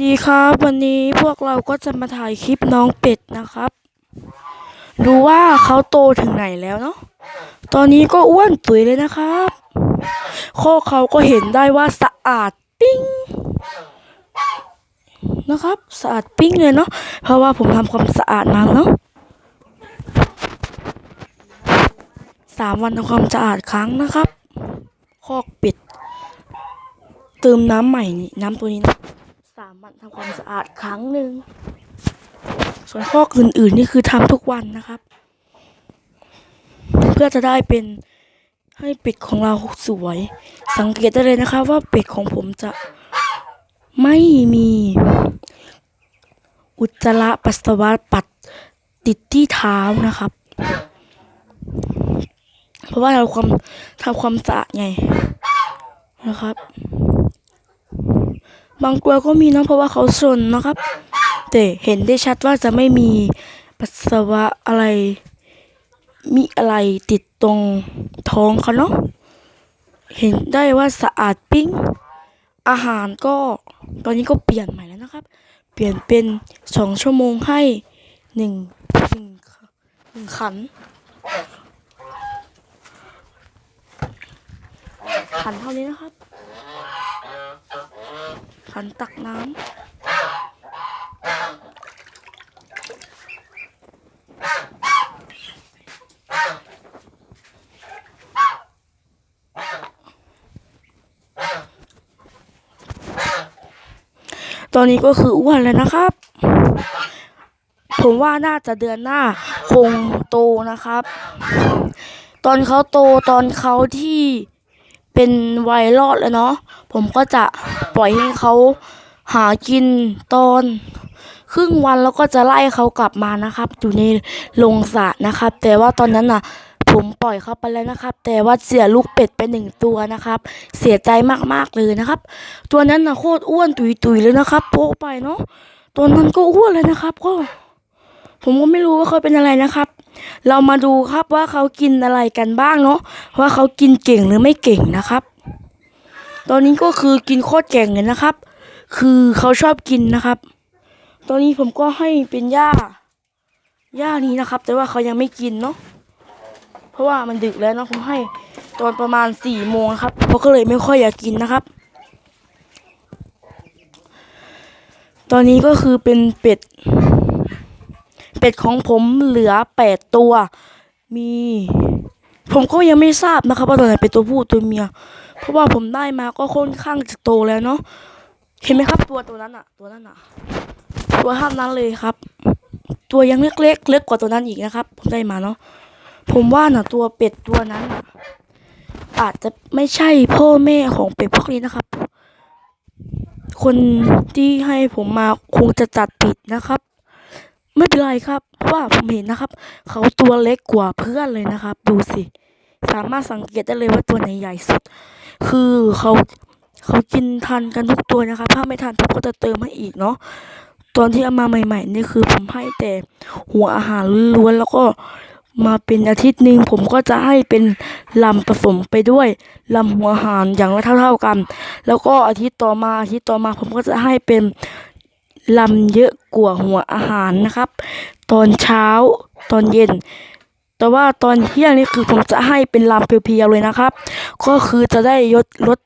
ดีครับ วันนี้พวกเราก็จะมาถ่ายคลิปน้องเป็ดนะครับ ดูว่าเขาโตถึงไหนแล้วเนาะตอนนี้ก็อ้วนตุ๋ยเลยนะครับข้อเขาก็เห็นได้ว่าสะอาดปิ้งนะครับ สะอาดปิ้งเลยเนาะเพราะว่าผมทำความสะอาดมาเนาะสามวันทำความสะอาดครั้งนะครับคอกเป็ดเติมน้ำใหม่น้ำตัวนี้นะ มันทำความสะอาดครั้งหนึ่ง ส่วนข้ออื่นๆนี่คือทำทุกวันนะครับ เพื่อจะได้เป็นให้เป็ดของเราสวย สังเกตได้เลยนะคะว่าเป็ดของผมจะไม่มีอุจจาระปัสสาวะปัดติดที่เท้านะครับ เพราะว่าเราความทำความสะอาดไงนะครับ บางตัวก็มีนะเพราะว่าเขาสนนะครับ แต่เห็นได้ชัดว่าจะไม่มีปัสสาวะอะไร มีอะไรติดตรงท้องเขาเนาะเห็นได้ว่าสะอาดปิ้ง อาหารก็ตอนนี้ก็เปลี่ยนใหม่แล้วนะครับ เปลี่ยนเป็นสองชั่วโมงให้หนึ่งหนึ่งหนึ่งขัน ขันเท่านี้นะครับ ขันตักน้ำตอนนี้ก็คืออ้วนแล้วนะครับ ผมว่าน่าจะเดือนหน้าคงโตนะครับ ตอนเขาโตตอนเขาที่ เป็นวัยรอดแล้วเนาะผมก็จะปล่อยให้เขาหากินตอน ครึ่งวันแล้วก็จะไล่เขากลับมานะครับ อยู่ในโรงสระนะครับ แต่ว่าตอนนั้นน่ะ ผมปล่อยเขาไปแล้วนะครับ แต่ว่าเสียลูกเป็ดไปหนึ่งตัวนะครับ เสียใจมากๆเลยนะครับ ตัวนั้นน่ะโคตรอ้วนตุยๆเลยนะครับโป๊ะไปเนาะตัวนั้นก็อ้วนเลยนะครับ ก็ ผมก็ไม่รู้ว่าเขาเป็นอะไรนะครับ เรามาดูครับว่าเขากินอะไรกันบ้างเนาะว่าเขากินเก่งหรือไม่เก่งนะครับ ตอนนี้ก็คือกินโคตรเก่งเลยนะครับ คือเขาชอบกินนะครับ ตอนนี้ผมก็ให้เป็นหญ้าหญ้านี้นะครับ แต่ว่าเขายังไม่กินเนาะเพราะว่ามันดึกแล้วเนาะผมให้ตอนประมาณสี่โมงครับเขาก็เลยไม่ค่อยอยากกินนะครับ ตอนนี้ก็คือเป็นเป็ด เป็ดของผมเหลือแปดตัว มี ผมก็ยังไม่ทราบนะครับ ว่าตัวไหนเป็นตัวผู้ตัวเมีย เพราะว่าผมได้มาก็ค่อนข้างจะโตแล้วเนาะเห็นไหมครับ ตัวตัวนั้นอะตัวนั้นอะตัวท่านนั้นเลยครับ ตัวยังเล็กเล็กๆเล็กกว่าตัวนั้นอีกนะครับ ผมได้มาเนาะผมว่าน่ะ ตัวเป็ดตัวนั้นน่ะอาจจะไม่ใช่พ่อแม่ของเป็ดพวกนี้นะครับ คนที่ให้ผมมาคงจะจัดผิดนะครับ ไม่เป็นไรครับ เพราะว่าผมเห็นนะครับ เขาตัวเล็กกว่าเพื่อนเลยนะครับ ดูสิ สามารถสังเกตได้เลยว่าตัวไหนใหญ่สุด คือเขาเขากินทันกันทุกตัวนะครับ ถ้าไม่ทันผมก็จะเติมให้อีกเนาะตอนที่เอามาใหม่ ๆ นี่คือผมให้แต่หัวอาหารล้วนแล้วก็มาเป็นอาทิตย์หนึ่งผมก็จะให้เป็นลำผสมไปด้วยลำหัวอาหารอย่างละเท่า ๆกัน แล้วก็อาทิตย์ต่อมาอาทิตย์ต่อมาผมก็จะให้เป็น ลำเยอะกว่าหัวอาหารนะครับ ตอนเช้าตอนเย็น แต่ว่าตอนเที่ยงนี่คือผมจะให้เป็นลำเพียวๆเลยนะครับ ก็คือจะได้ลดลด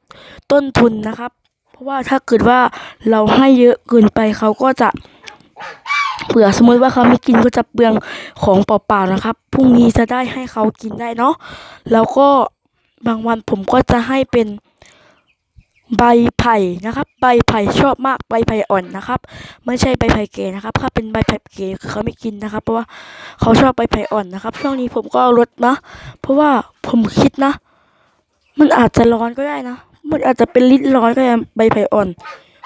ต้นทุนนะครับ เพราะว่าถ้าเกิดว่าเราให้เยอะเกินไปเขาก็จะเผื่อสมมติว่าเขาไม่กินก็จะเปลืองของเปล่าๆนะครับพรุ่งนี้จะได้ให้เขากินได้เนาะแล้วก็บางวันผมก็จะให้เป็น ใบไผ่นะครับ ใบไผ่ชอบมากใบไผ่อ่อนนะครับ ไม่ใช่ใบไผ่แก่นะครับ ถ้าเป็นใบไผ่แก่คือเขาไม่กินนะครับ เพราะว่าเขาชอบใบไผ่อ่อนนะครับ ช่วงนี้ผมก็ลดนะ เพราะว่าผมคิดนะ มันอาจจะร้อนก็ได้นะ มันอาจจะเป็นลิ้นร้อนก็ได้ใบไผ่อ่อน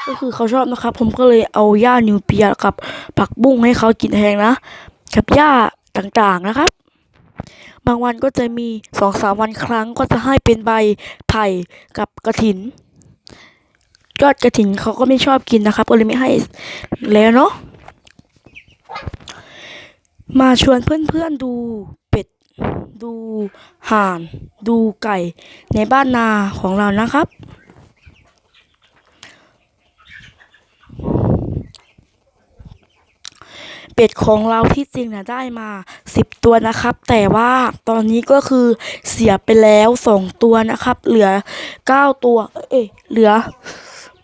ก็คือเขาชอบนะครับ ผมก็เลยเอาหญ้านิวเปียกับผักบุ้งให้เขากินแทนนะกับหญ้าต่างๆนะครับ บางวันก็จะมีสองสามวันครั้งก็จะให้เป็นใบไผ่กับกระถิน ยอดกระถินเขาก็ไม่ชอบกินนะครับก็เลยไม่ให้แล้วเนาะมาชวนเพื่อนๆดูเป็ด ดูห่าน ดูไก่ในบ้านนาของเรานะครับ เป็ดของเราที่จริงนะได้มาสิบตัวนะครับ แต่ว่าตอนนี้ก็คือเสียไปแล้วสองตัวนะครับ เหลือเก้าตัว เอ้ยเหลือ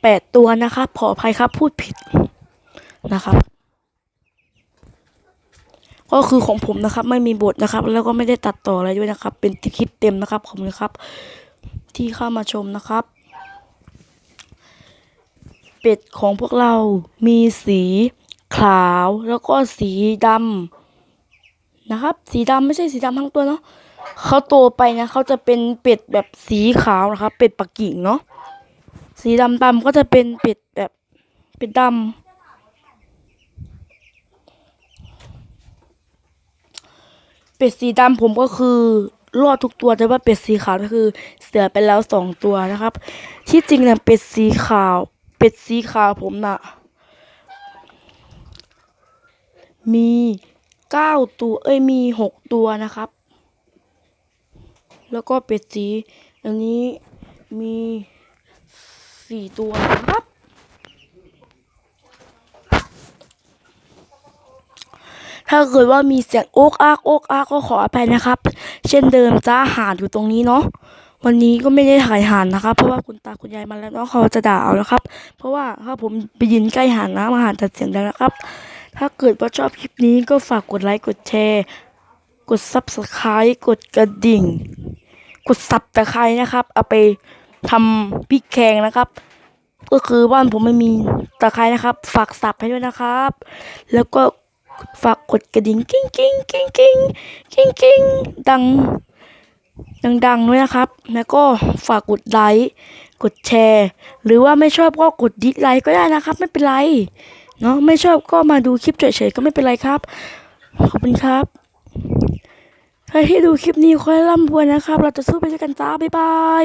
แปดตัวนะครับขออภัยครับพูดผิดนะครับ ก็คือของผมนะครับ ไม่มีบทนะครับ แล้วก็ไม่ได้ตัดต่ออะไรด้วยนะครับ เป็นคลิปเต็มนะครับขอบคุณครับ ที่เข้ามาชมนะครับ เป็ดของพวกเรามีสีขาวแล้วก็สีดำนะครับ สีดำไม่ใช่สีดำทั้งตัวเนาะเขาโตไปนะเขาจะเป็นเป็ดแบบสีขาวนะครับ เป็ดปักกิ่งเนาะ สีดำดำก็จะเป็นเป็ดแบบเป็ดดำเป็ดสีดำผมก็คือรอดทุกตัวแต่ว่าเป็ดสีขาวก็คือเสียไปแล้วสองตัวนะครับ ที่จริงเนี่ยเป็ดสีขาว เป็ดสีขาวผมน่ะ มีเก้าตัว เอ้ยมีหกตัวนะครับ แล้วก็เป็ดสี อันนี้มี สี่ตัวนะครับ ถ้าเกิดว่ามีเสียงโอ๊กอักโอ๊กอักก็ขออภัยนะครับ เช่นเดิมจ้าหานอยู่ตรงนี้เนาะวันนี้ก็ไม่ได้ถ่ายหานนะครับ เพราะว่าคุณตาคุณยายมาแล้วเนาะเขาจะด่าเอานะครับ เพราะว่าถ้าผมไปยืนใกล้หานนะมาหานตัดเสียงดังนะครับ ถ้าเกิดว่าชอบคลิปนี้ก็ฝากกดไลค์กดแชร์ กด subscribe กดกระดิ่ง กดสับตะไคร้นะครับ เอาไป ทำพริกแกงนะครับ ก็คือบ้านผมไม่มีตะไคร้นะครับ ฝากสับให้ด้วยนะครับ แล้วก็ฝากกดกระดิ่งกิ้งกิ้งกิ้งกิ้งกิ้งกิ้งดังดังๆด้วยนะครับ แล้วก็ฝากกดไลค์กดแชร์ หรือว่าไม่ชอบก็กดดิสไลค์ก็ได้นะครับ ไม่เป็นไรเนาะไม่ชอบก็มาดูคลิปเฉยๆก็ไม่เป็นไรครับ ขอบคุณครับใครที่ดูคลิปนี้ขอให้ร่ำรวยนะครับ เราจะสู้ไปด้วยกันจ้าบ๊ายบาย